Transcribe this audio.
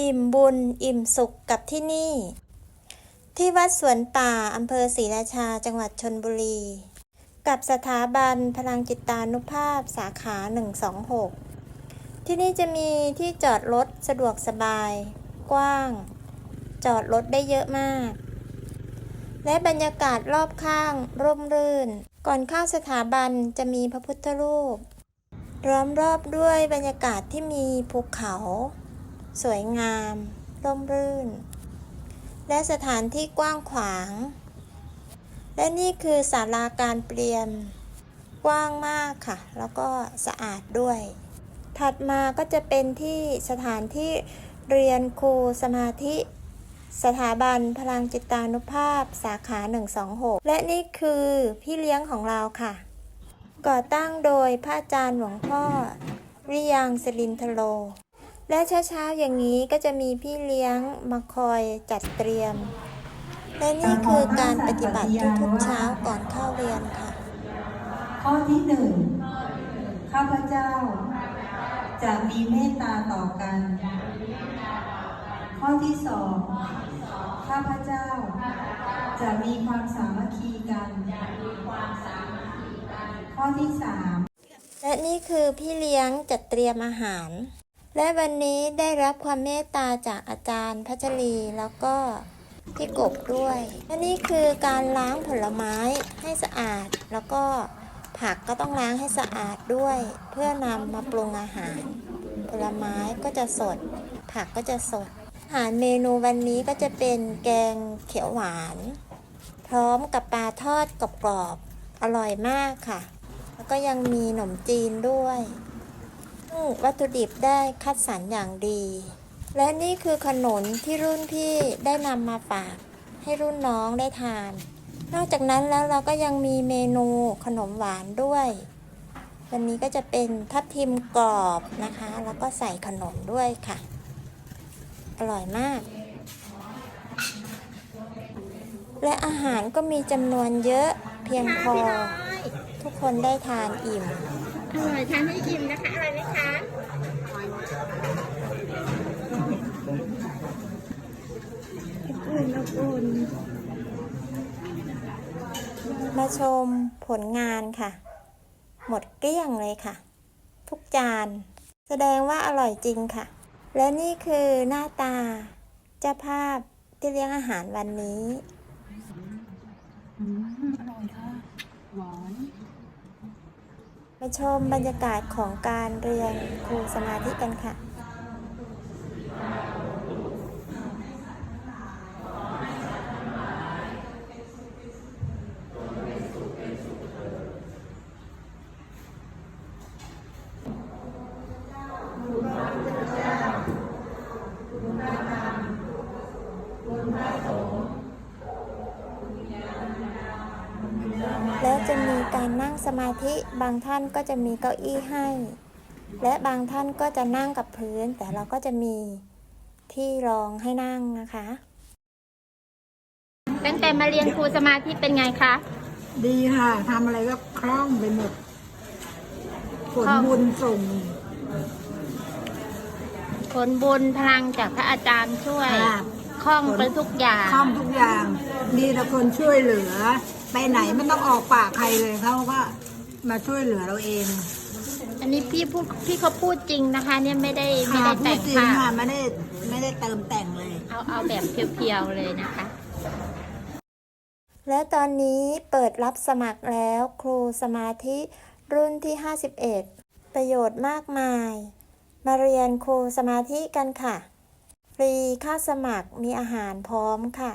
อิ่มบุญ อิ่มสุขกับที่นี่ ที่วัดสวนป่าอำเภอศรีราชาจังหวัดชนบุรี กับสถาบันพลังจิตานุภาพสาขา 126 ที่นี่จะมีที่จอดรถสะดวกสบาย กว้าง จอดรถได้เยอะมาก และบรรยากาศรอบข้างร่มรื่น ก่อนเข้าสถาบันจะมีพระพุทธรูป ล้อมรอบด้วยบรรยากาศที่มีภูเขา สวยงาม ร่มรื่น และสถานที่กว้างขวาง และนี่คือศาลาการเปลี่ยน กว้างมากค่ะ แล้วก็สะอาดด้วย ถัดมาก็จะเป็นที่สถานที่เรียนครูสมาธิสถาบันพลังจิตานุภาพสาขา 126 และนี่คือพี่เลี้ยงของเราค่ะ ก่อตั้งโดยพระอาจารย์หลวงพ่อ ริยังสลินทโล และเช้าๆอย่างนี้ก็จะมีพี่เลี้ยงมาคอยจัดเตรียม และนี่คือการปฏิบัติทุกๆเช้าก่อนเข้าเรียนค่ะ ข้อที่หนึ่งข้าพเจ้า จะมีเมตตาต่อกัน ข้อที่สองข้าพเจ้า จะมีความสามัคคีกัน ข้อที่สามและนี่คือพี่เลี้ยงจัดเตรียมอาหาร และวันนี้ได้รับความเมตตาจากอาจารย์พัชรีแล้วก็พี่กบด้วยและนี่คือการล้างผลไม้ให้สะอาด แล้วก็ผักก็ต้องล้างให้สะอาดด้วย เพื่อนำมาปรุงอาหาร ผลไม้ก็จะสด ผักก็จะสด อาหารเมนูวันนี้ก็จะเป็นแกงเขียวหวาน พร้อมกับปลาทอดกรอบๆอร่อยมากค่ะ แล้วก็ยังมีขนมจีนด้วย งวัตถุดิบได้คัดสรรอย่างดี และนี่คือขนมที่รุ่นพี่ได้นำมาฝาก ให้รุ่นน้องได้ทาน นอกจากนั้นแล้วเราก็ยังมีเมนูขนมหวานด้วยวันนี้ก็จะเป็นทับทิมกรอบนะคะ แล้วก็ใส่ขนมด้วยค่ะ อร่อยมาก และอาหารก็มีจำนวนเยอะเพียงพอ ทุกคนได้ทานอิ่ม อร่อยทานให้อิ่มนะคะ อร่อยไหมคะ อุ่นอบอุ่น มาชมผลงานค่ะ หมดเกลี้ยงเลยค่ะ ทุกจาน แสดงว่าอร่อยจริงค่ะ และนี่คือหน้าตาเจ้าภาพที่เลี้ยงอาหารวันนี้อืมอร่อยค่ะหวานมาชมบรรยากาศของการเรียนครูสมาธิกันค่ะ จะมีการนั่งสมาธิ บางท่านก็จะมีเก้าอี้ให้ และบางท่านก็จะนั่งกับพื้น แต่เราก็จะมีที่รองให้นั่งนะคะตั้งแต่มาเรียนครูสมาธิเป็นไงคะ ดีค่ะ ทำอะไรก็คล่องไปหมด ผลคล่องบุญส่ง ผลบุญพลังจากพระอาจารย์ช่วย ค่ะ คล่องไปทุกอย่าง คล่องทุกอย่างมีแต่คนช่วยเหลือ ไปไหนไม่ต้องออกปากใครเลยเขาก็มาช่วยเหลือเราเองอันนี้พี่พูดพี่เขาพูดจริงนะคะ เนี่ยไม่ได้ไม่ค่ะได้พูแต่ดงจริงภาค่ะพไม่ได้ไม่ได้เติมแต่งเลย เอาเอาแบบเพียวๆเลยนะคะ และตอนนี้เปิดรับสมัครแล้วครูสมาธิรุ่นที่ 51 ประโยชน์มากมาย มาเรียนครูสมาธิกันค่ะ ฟรีค่าสมัครมีอาหารพร้อมค่ะ